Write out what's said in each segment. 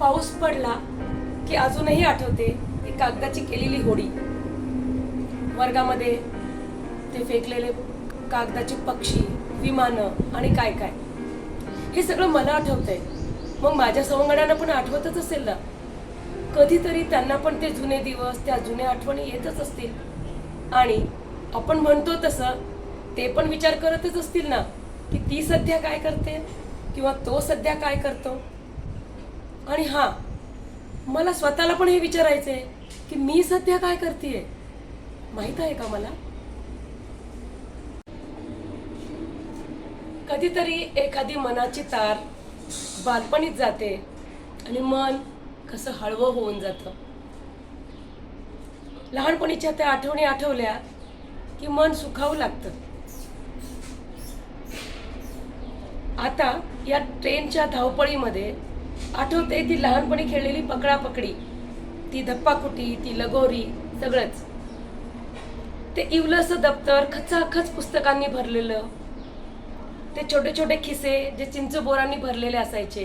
पाऊस पडला की अजूनही आठवते ती कागदाची केलेली होडी. वर्गामध्ये ते फेकलेले कागदाचे पक्षी विमानं आणि काय काय. हे सगळं मला आठवतंय. मग माझ्या सवंगड्यांना पण आठवतच असेल ना? कधीतरी त्यांना पण ते जुने दिवस त्या जुन्या आठवणी येतच असतील. आणि आपण म्हणतो तसं ते पण विचार करतच असतील ना की ती सध्या काय करते किंवा तो सध्या काय करतो? आणि हा मला स्वतःला पण हे विचारायचंय की मी सध्या काय करतेय? माहीत आहे का मला? कधीतरी एखादी मनाची तार बालपणीत जाते आणि मन कसं हळवं होऊन जातं. लहानपणीच्या त्या आठवणी आठवल्या की मन सुखावू लागतं. आता या ट्रेनच्या धावपळीमध्ये आठवते ती लहानपणी खेळलेली पकडापकडी. ती धप्पाकुटी ती लगोरी सगळंच. ते इवलंसं दप्तर खचाखच पुस्तकांनी भरलेलं. ते छोटे छोटे खिसे जे चिंच बोरांनी भरलेले असायचे.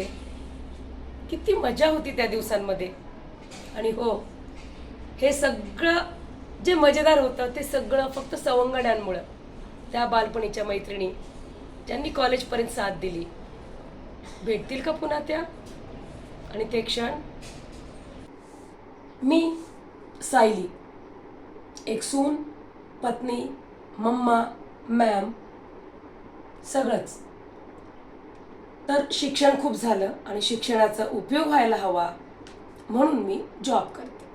किती मजा होती त्या दिवसांमध्ये. आणि हो हे सगळं जे मजेदार होतं ते सगळं फक्त सवंगड्यांमुळं. त्या बालपणीच्या मैत्रिणी ज्यांनी कॉलेजपर्यंत साथ दिली. भेटतील का पुन्हा त्या? आणि ते क्षण? मी सायली. एक सून पत्नी मम्मा मॅम सगळंच. तर शिक्षण खूप झालं आणि शिक्षणाचा उपयोग व्हायला हवा म्हणून मी जॉब करते.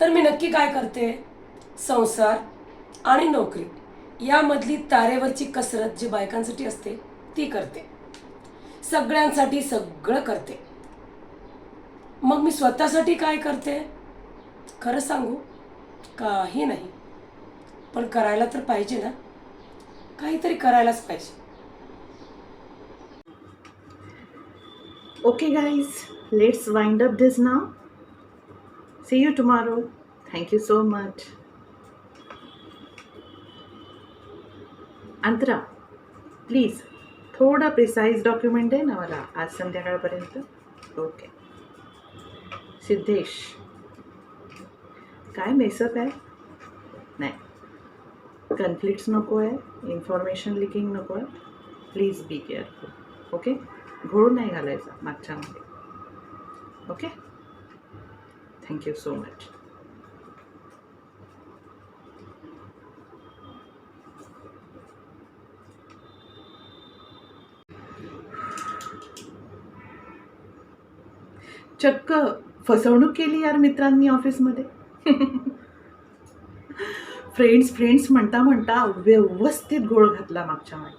तर मी नक्की काय करते? संसार आणि नोकरी. यामधली तारेवरची कसरत जी बायकांसाठी असते ती करते. सगळ्यांसाठी सगळं करते. मग मी स्वतःसाठी काय करते? खरं सांगू काही नाही. पण करायला तर पाहिजे ना? काहीतरी करायलाच पाहिजे. Okay, guys, let's wind up this now. See you tomorrow. Thank you so much. Antara please थोडं प्रिसाईज डॉक्युमेंट आहे ना मला आज संध्याकाळपर्यंत? ओके सिद्धेश. काय मेसअप आहे? नाही. कन्फ्लिक्ट्स नको आहे. इन्फॉर्मेशन लिकिंग नको आहे. प्लीज बी केअरफुल ओके घोळून नाही घालायचा मागच्यामध्ये okay thank you so much चक्क. फसवणूक केली यार मित्रांनी ऑफिसमध्ये? फ्रेंड्स फ्रेंड्स म्हणता म्हणता व्यवस्थित घोळ घातला मागच्या वेळी.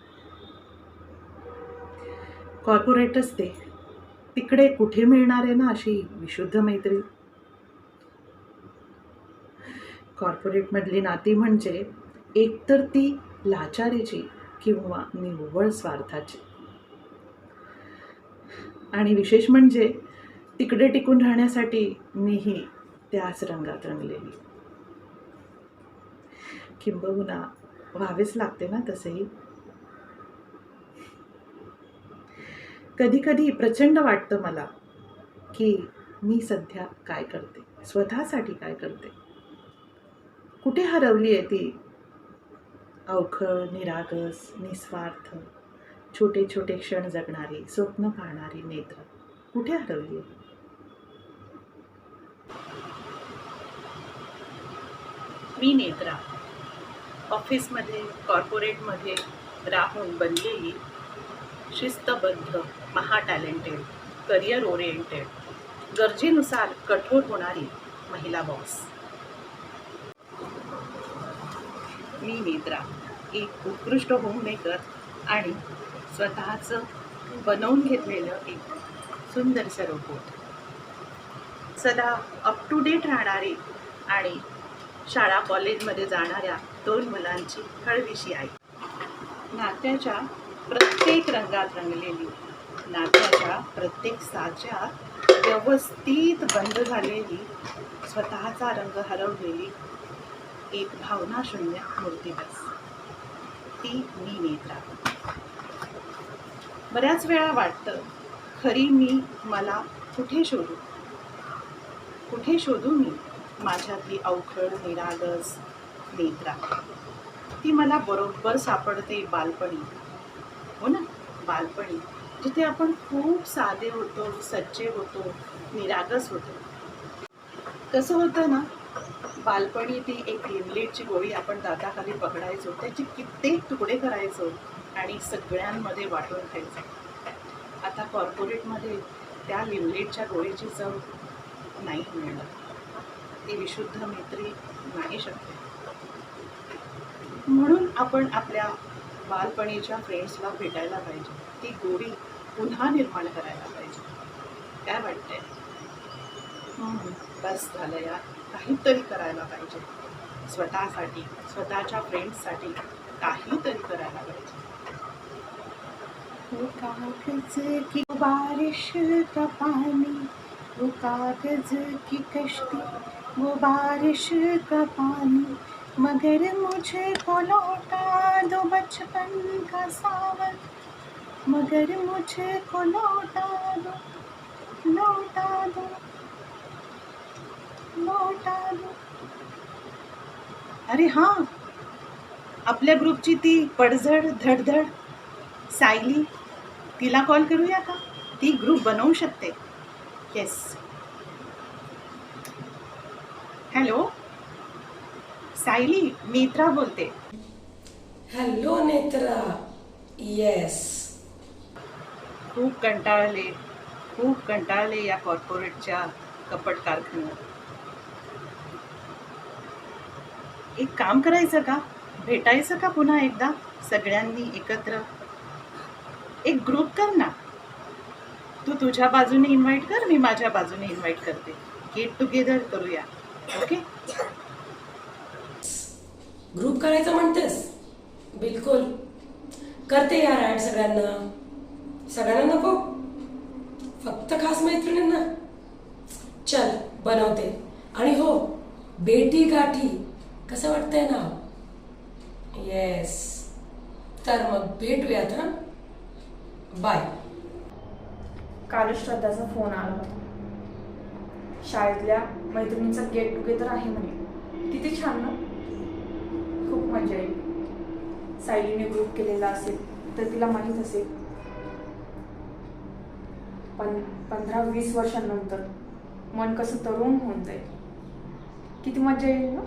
कॉर्पोरेटच ते तिकडे कुठे मिळणार आहे ना अशी विशुद्ध मैत्री? कॉर्पोरेटमधली नाती म्हणजे एकतर ती लाचारीची किंवा निव्वळ स्वार्थाची. आणि विशेष म्हणजे तिकडे टिकून राहण्यासाठी मीही त्याच रंगात रंगलेली. किंबहुना व्हावेच लागते ना तसेही. कधी कधी प्रचंड वाटतं मला की मी सध्या काय करते? स्वतःसाठी काय करते? कुठे हरवली आहे ती? अवखळ निरागस निस्वार्थ छोटे छोटे क्षण जगणारी स्वप्न पाहणारी नेत्र कुठे हरवली आहे? मी नेत्रा. ऑफिसमध्ये कॉर्पोरेटमध्ये राहून बनलेली शिस्तबद्ध महाटॅलेंटेड करिअर ओरिएंटेड गरजेनुसार कठोर होणारी महिला बॉस. मी नेत्रा एक उत्कृष्ट होममेकर आणि स्वतःचं बनवून घेतलेलं एक सुंदर सरोपोट सदा अप टू डेट राहणारी आणि शाळा कॉलेजमध्ये जाणाऱ्या दोन मुलांची हळविशी आई. नात्याच्या प्रत्येक रंगात रंगलेली नात्याच्या प्रत्येक साच्यात व्यवस्थित बंद झालेली स्वतःचा रंग हरवलेली एक भावनाशून्य मूर्ती बस. ती मी नेत्रा. बऱ्याच वेळा वाटतं खरी मी मला कुठे शोधू? कुठे शोधू मी? माझ्यातली अवखळ निरागस नेत्रा. ती मला बरोबर सापडते बालपणी. हो ना? बालपणी. जिथे आपण खूप साधे होतो सच्चे होतो निरागस होतो. कसं होतं ना बालपणी ती एक लिमलेटची गोळी आपण दाताखाली पकडायचो त्याचे कित्येक तुकडे करायचो आणि सगळ्यांमध्ये वाटून खायचो. आता कॉर्पोरेटमध्ये त्या लिमलेटच्या गोळीची चव नाही मिळणार. ती विशुद्ध मैत्री नाही शक्य म्हणून आपण आपल्या बालपणीच्या फ्रेंड्सला भेटायला पाहिजे. ती गोडी पुन्हा निर्माण करायला पाहिजे. काय वाटतंय. बस झालं यार. काहीतरी करायला पाहिजे. स्वतःसाठी स्वतःच्या फ्रेंड्ससाठी काहीतरी करायला पाहिजे. बारिश का पानी वो कागज की कश्ती वो बारिश का पानी। मगर मुझे को लौटा दो बचपन का सावन। मगर मुझे को लौटा दो लौटा दो लौटा दो। अरे हां आपल्या ग्रुपची ती पडझड धडधड सायली तिला कॉल करूया का? ती ग्रुप बनवू शकते. येस हॅलो सायली नेत्रा बोलते. हॅलो नेत्रा. येस खूप कंटाळले खूप कंटाळले या कॉर्पोरेटच्या कपट कारखान्यात एक काम करायचं का? भेटायचं का पुन्हा एकदा? सगळ्यांनी एकत्र. एक ग्रुप कर ना. तू तुझ्या बाजूने इन्व्हाइट कर मी माझ्या बाजूने इन्व्हाइट करते. गेट टुगेदर करूया. ओके ग्रुप करायचं म्हणतेस? बिलकुल. करते यार ऍड सगळ्यांना. सगळ्यांना नको? फक्त खास मैत्रिणींना? चल बनवते. आणि हो बेटी गाठी. कसं वाटतंय ना येस तर मग भेटूयात हा? बाय कालश्रद्धाचा फोन आला होता. शाळेतल्या मैत्रिणींचा गेट टुगेदर आहे म्हणे. किती छान ना. खूप मजा येईल. सायलीने ग्रुप केलेला असेल तर तिला माहीत असेल. पण पंधरा वीस वर्षांनंतर मन कसं तरुण होऊन जाईल. किती मजा येईल ना.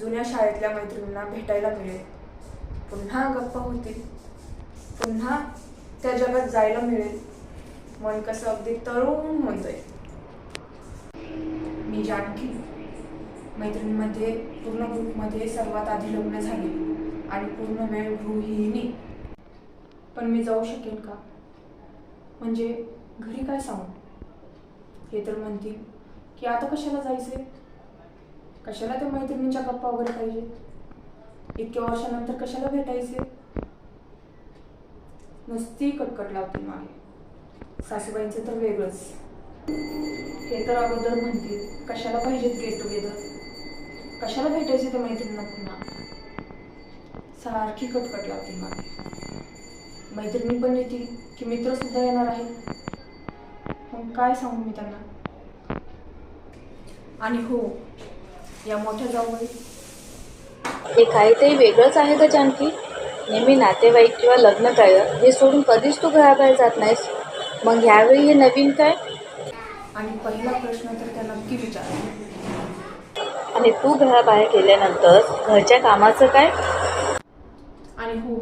जुन्या शाळेतल्या मैत्रिणींना भेटायला मिळेल. पुन्हा गप्पा होतील. पुन्हा त्या जगात जायला मिळेल. मन कसं अगदी तरुण होऊन मी जानकी. मैत्रिणीमध्ये पूर्ण ग्रुपमध्ये सर्वात आधी लग्न झाले आणि पूर्ण वेळ गृहिणी. पण मी जाऊ शकेन का? म्हणजे घरी काय सांगू? हे तर म्हणतील की आता कशाला जायचे कशाला त्या मैत्रिणींच्या गप्पा वगैरे पाहिजेत? इतक्या वर्षानंतर कशाला भेटायचे नुसती कटकट लावते मागे. सासूबाईंचं तर वेगळंच. हे तर अगोदर म्हणतील कशाला पाहिजेत गेट टुगेदर कशाला भेटायचे त्या मैत्रिणींना पुन्हा? सारखी कटकट लावते मागे. मैत्रिणी पण येतील की मित्र सुद्धा येणार आहेत. मग काय सांगू मी त्यांना? आणि हो या मोठ्या जाऊबाई. हे काहीतरी वेगळंच आहे का जानकी. नेहमी नातेवाईक किंवा लग्न कार्य हे सोडून कधीच तू घराबाहेर जात नाहीस. मग ह्यावेळी हे नवीन काय? आणि पहिला प्रश्न तर त्या नक्की विचार. आणि तू घराबाहेर गेल्यानंतर घरच्या कामाचं काय? आणि हो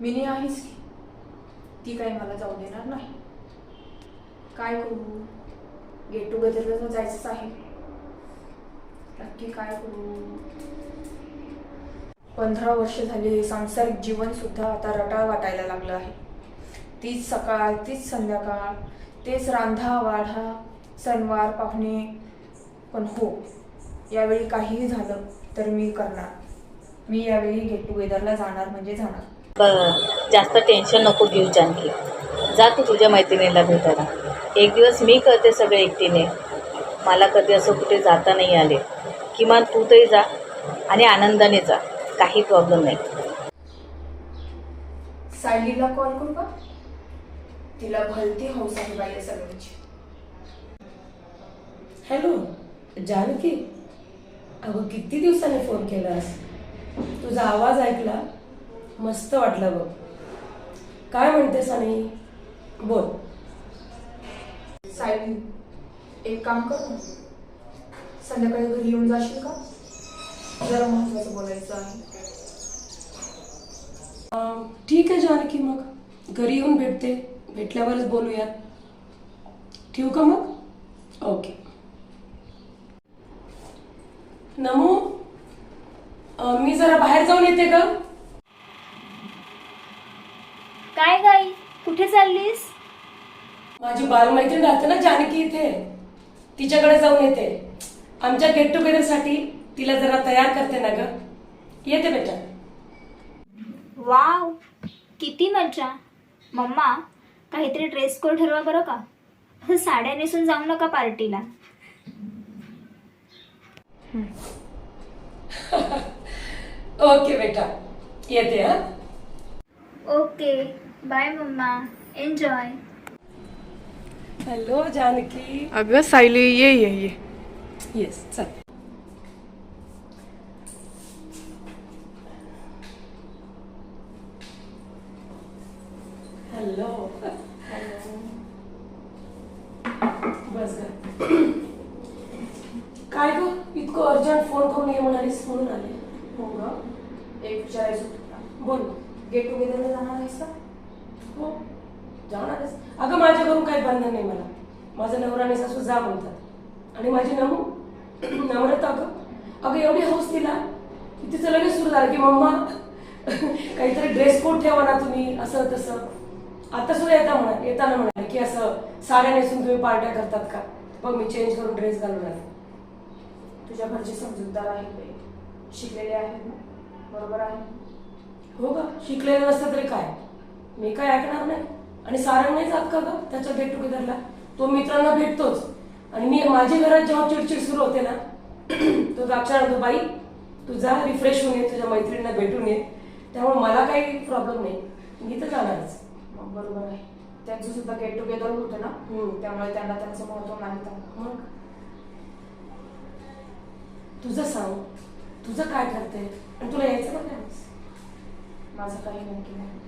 मिनी आहेच की? ती काही मला जाऊ देणार नाही. काय करू? गेट टुगेदरला तर जायचंच आहे. नक्की काय करू? पंधरा वर्ष झाली सांसारिक जीवन सुद्धा आता रटाळ वाटायला लागलं आहे. तीच सकाळ तीच संध्याकाळ तेच रांधा वाढा सणवार पाहुणे पण हो यावेळी काहीही झालं तर मी करणार. मी यावेळी गेट टुगेदरला जाणार म्हणजे जाणार. जास्त टेन्शन नको घेऊ जानकी. जा तू तुझ्या मैत्रिणीला भेटायला. एक दिवस मी करते सगळे एकटीने. मला कधी असं कुठे जाता नाही आले. किमान तू तरी जा आणि आनंदाने जा. काही प्रॉब्लेम नाही. सायलीला कॉल करू का? तिला भलती हौस आहे बाई या सगळ्यांची. हॅलो जानकी अगं किती दिवसांनी फोन केलास? तुझा आवाज ऐकला मस्त वाटलं बघ. काय म्हणतेस आणि बोल. सायली एक काम कर? ना संध्याकाळी घरी येऊन जाशील का? जरा महत्वाचं बोलायचं आहे. ठीक आहे जानकी मग. घरी येऊन भेटते. भेटल्यावरच बोलूयात. ठेवू का मग? ओके. नमू मी जरा बाहेर जाऊन येते का काय गाई? कुठे चाललीस? माझी बालमैत्रीण राहते ना जानकी इथे. तिच्याकडे जाऊन येते. आमच्या गेट टुगेदरसाठी तिला जरा तयार करते ना ग. येते बेटा. वाव किती मज्जा मम्मा काहीतरी ड्रेस कोड ठरवा बरं का? साड्या नेसून जाऊ नका पार्टीला. ओके बेटा. येते हा? Okay bye mamma. Enjoy hello Janaki. अगं सायली ये ये ये. येस चल. हॅलो बस काय ग? इतकं अर्जंट फोन करून ये म्हणालीस म्हणून आले. हो ग. एक विचारायचं होतं. बोल. गेट टुगेदरला जाणार आहेस का? हो. जाणारच अगं माझ्या घरून काही बंधन नाही मला. माझं नवरा आणि सासू जा म्हणतात. आणि माझी नमू? नम्रता अगं अगं एवढी हौस तिला. की तिचं लगेच सुरू झालं की मम्मा. काहीतरी ड्रेस कोड ठेवा ना तुम्ही. असं तसं. आता सुद्धा येता म्हणा येताना म्हणाले की असं साड्या नेसून तुम्ही पार्ट्या करतात का? बघ मी चेंज करून ड्रेस घालून आले. तुझ्या घरचे समजूतदार आहेत बाई शिकलेले आहेत ना? बरोबर आहे? हो का? शिकलेलं नसतं तरी काय? मी काय ऐकणार नाही? आणि सारंग नाही जात का ग त्याच्या गेट टुगेदरला तो मित्रांना भेटतोच. आणि मी माझ्या घरात जेव्हा चिडचिड सुरू होते ना तो द्राक्षा आणतो बाई तू जा रिफ्रेश होऊन ये तुझ्या मैत्रिणींना भेटून ये. त्यामुळे मला काही प्रॉब्लेम नाही. मी तर जाणारच. मग बरोबर आहे. त्यांचं सुद्धा गेट टुगेदर होतं ना? हम्म. त्यामुळे त्यांना त्यांचं महत्त्व माहीत आहे. मग? तुझं सांग. तुझं काय ठरते आणि तुला यायचं का काय माझं काही नक्की नाही.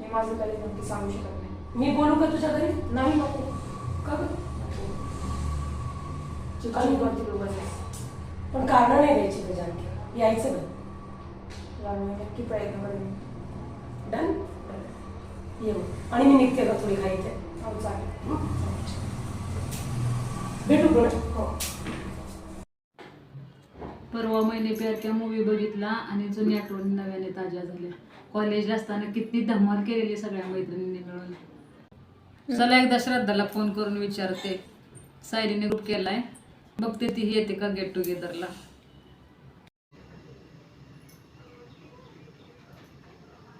मी माझं काही नक्की सांगू शकत नाही. मी बोलू का तुझ्या घरी? नाही नको. का ग? चिकन करतील उगाच पण कारण नाही द्यायची का जानकी यायचं यावेळी नक्की प्रयत्न करेन डन आणि मी निघते का थोडी घाई ते हो चालेल. भेटू पण हो. परवा महिने प्यारक्या मूवी बघितला आणि जुनी आठवणी नव्याने ताज्या झाल्या. कॉलेजला असताना किती धमाल केलेली सगळ्या मैत्रिणींनी मिळून. चला एकदा श्रद्धाला फोन करून विचारते. सायलीने ग्रुप केलाय. बघते ती येते का गेट टुगेदरला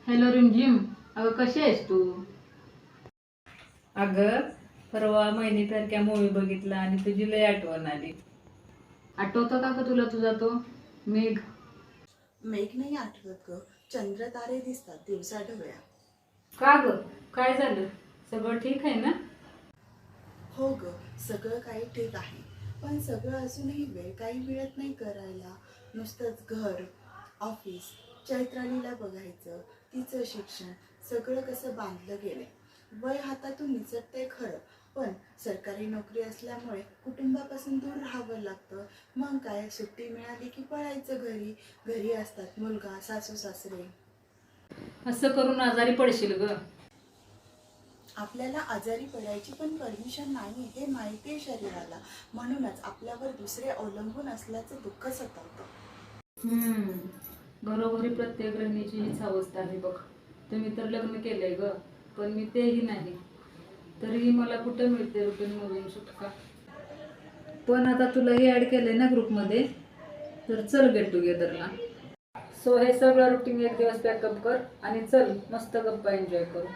हॅलो रिमझिम अगं कशी आहेस तू? अगं परवा महिने क्या मूवी बघितला आणि तुझी लय आठवण आली. आठवतो का ग तुला तुझा तो? मेघ. मेघ नाही आठवत ग. चंद्र तारे दिसतात दिवसा ढवळ्या. का ग? काय झालं? सगळं ठीक आहे ना? हो ग सगळं काही ठीक आहे. पण सगळं असूनही वेळ काही मिळत नाही करायला. नुसतंच घर ऑफिस चैत्रालीला बघायचं तिचं शिक्षण सगळं कसं बांधलं गेलंय. वय हातातून निसटतंय खरं पण सरकारी नोकरी असल्यामुळे कुटुंबापासून दूर राहावं लागतं. मग काय सुट्टी मिळाली की पळायचं घरी? घरी असतात मुलगा सासू सासरे. असं करून आजारी पडशील ग. आपल्याला आजारी पडायची पण परमिशन नाही हे माहिती आहे शरीराला. म्हणूनच आपल्यावर दुसरे अवलंबून असल्याचं दुःख सतावतं. हम्म. घरोघरी प्रत्येक गृहिणीची हीच अवस्था आहे बघ. तुम्ही तर लग्न केलंय ग पण मी तेही नाही. तरीही मला कुठं मिळते रुटीन मधून सुटका? पण आता तुलाही ऍड केलंय ना ग्रुपमध्ये तर चल गेट टुगेदरला सो हे सगळं रुटीन एक दिवस पॅकअप कर आणि चल मस्त गप्पा एन्जॉय करू.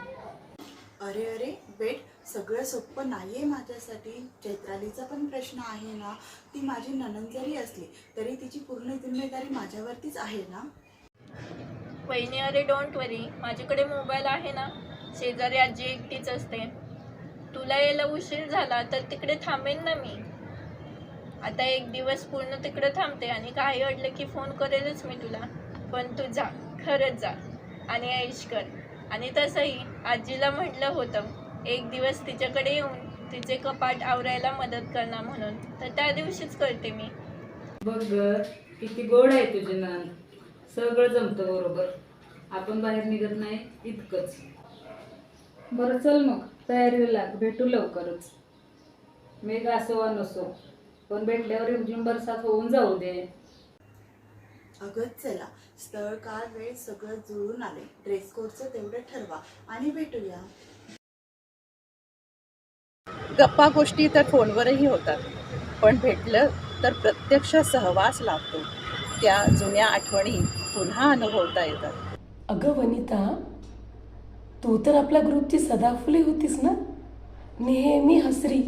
अरे अरे बेट सगळं सोपं नाहीये माझ्यासाठी. चैत्रालीचा पण प्रश्न आहे ना. ती माझी ननंद जरी असली तरी तिची पूर्ण जिम्मेदारी माझ्यावरतीच आहे ना? वहिनी अरे डोंट वरी माझ्याकडे मोबाईल आहे ना. शेजारी आजी एकटीच असते. तुला यायला उशीर झाला तर तिकडे थांबेन ना मी. आता एक दिवस पूर्ण तिकडे थांबते आणि काही अडलं की फोन करेलच मी तुला. पण तू जा. खरंच जा. आणि ऐश कर. आणि तसंही आजीला म्हटलं होतं एक दिवस तिच्याकडे येऊन तिचे कपाट आवरायला मदत करणार म्हणून. तर त्या दिवशीच करते मी. बघ किती गोड आहे तुझे नान. सगळं जमतं बरोबर. आपण बाहेर निघत नाही इतकंच. बरं चल मग. तयारीला लाग. भेटू लवकरच. मेघ असो वा नसो. पण भेटल्यावर रिमझिम बरसात होऊन जाऊ दे. अगं चला. स्थळ काळ वेळ सगळं जुळून आले. ड्रेस कोडचं तेवढं ठरवा आणि भेटूया. गप्पा गोष्टी तर फोनवरही होतात. पण भेटलं तर प्रत्यक्ष सहवास लाभतो. त्या जुन्या आठवणी पुन्हा अनुभवता येतात. अगं वनिता तू तर आपल्या ग्रुपची सदाफुली होतीस ना? नेहमी हसरी.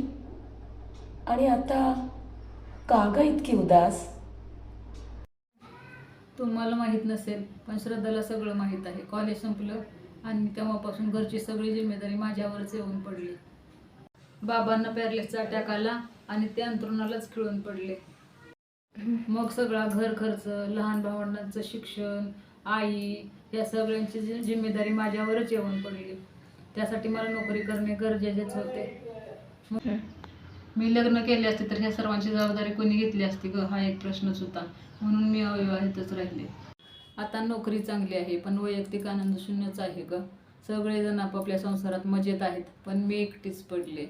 आणि आता का ग इतकी उदास? तुम्हाला माहीत नसेल पण श्रद्धाला सगळं माहीत आहे. कॉलेज संपलं आणि तेव्हापासून घरची सगळी जिम्मेदारी माझ्यावरच येऊन पडली. बाबांना पॅरलेसचा अटॅक आला आणि ते अंतरुणालाच खिळून पडले. मग सगळा घर खर्च लहान भावंडांचं शिक्षण आई या सगळ्यांची जि- जिम्मेदारी माझ्यावरच येऊन पडली. त्यासाठी मला नोकरी करणे गरजेचेच होते. मी लग्न केले असते तर ह्या सर्वांची जबाबदारी कोणी घेतली असती ग? हा एक प्रश्नच होता. म्हणून मी अविवाहितच राहिले. आता नोकरी चांगली आहे पण वैयक्तिक आनंद शून्यच आहे ग. सगळेजण आपापल्या संसारात मजेत आहेत पण मी एकटीच पडले.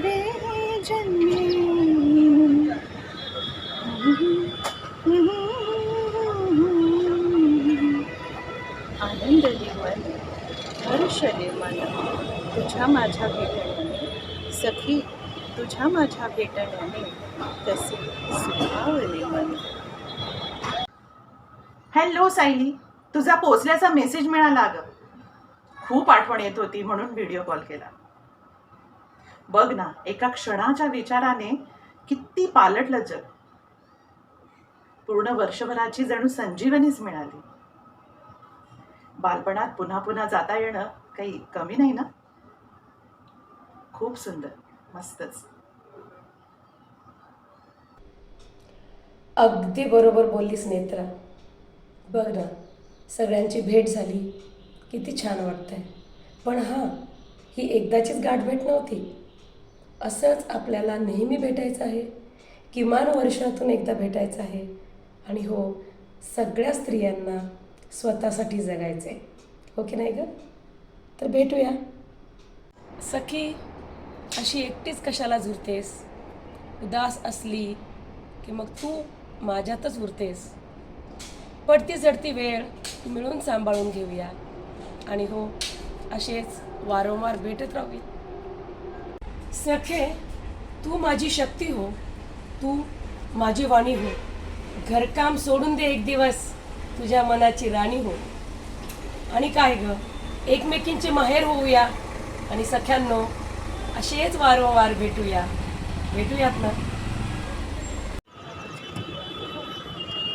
नवे जन्मे। आनंद निर्माण हर्ष निर्माण तुझ्या माझ्या भेटण्याने सखी तुझ्या माझ्या भेटण्याने तसे सुखावले मन हॅलो सायली. तुझा पोचल्याचा मेसेज मिळाला अगं. खूप आठवण येत होती म्हणून व्हिडिओ कॉल केला. बघ ना एका क्षणाच्या विचाराने किती पालटलं जग. पूर्ण वर्षभराची जणू संजीवनीच मिळाली. बालपणात पुन्हा पुन्हा जाता येणं काही कमी नाही ना? खूप सुंदर मस्तच. अगदी बरोबर बोललीस नेत्रा. बघ ना सगळ्यांची भेट झाली. किती छान वाटतंय. पण हां ही एकदाचीच गाठ भेट नव्हती. असंच आपल्याला नेहमी भेटायचं आहे. किमान वर्षातून एकदा भेटायचं आहे. आणि हो सगळ्या स्त्रियांना स्वतःसाठी जगायचं आहे हो की नाही ग? तर भेटूया. सखी अशी एकटीच कशाला झुरतेस? उदास असली की मग तू माझ्यातच उरतेस. पडती झडती वेळ मिळून सांभाळून घेऊया. आणि हो असेच वारंवार भेटत राहूया. सखे तू माझी शक्ती हो. तू माझी वाणी हो. घरकाम सोडून दे एक दिवस. तुझ्या मनाची राणी हो. आणि काय ग? एकमेकींचे माहेर होऊया. आणि सख्यांनो असेच वारंवार भेटूया. भेटूयात ना?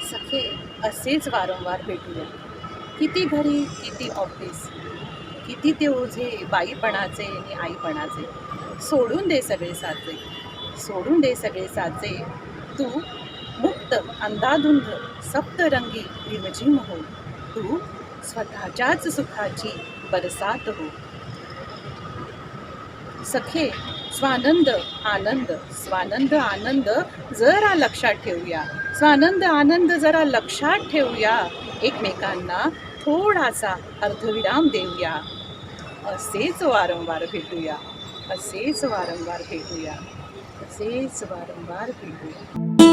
सखे असेच वारंवार भेटूया. किती घरी किती ऑफिस किती ते ओझे बाईपणाचे आणि आईपणाचे. सोडून दे सगळे साचे. सोडून दे सगळे साचे. तू मुक्त अंधाधुंद सप्तरंगी रिमझिम हो तू स्वतःच्याच सुखाची बरसात हो. सखे स्वानंद आनंद. स्वानंद आनंद जरा लक्षात ठेवूया. स्वानंद आनंद जरा लक्षात ठेवूया. एकमेकांना थोडासा अर्धविराम देऊया. असेच वारंवार भेटूया. असेच वारंवार भेटूया. असेच वारंवार भेटूया.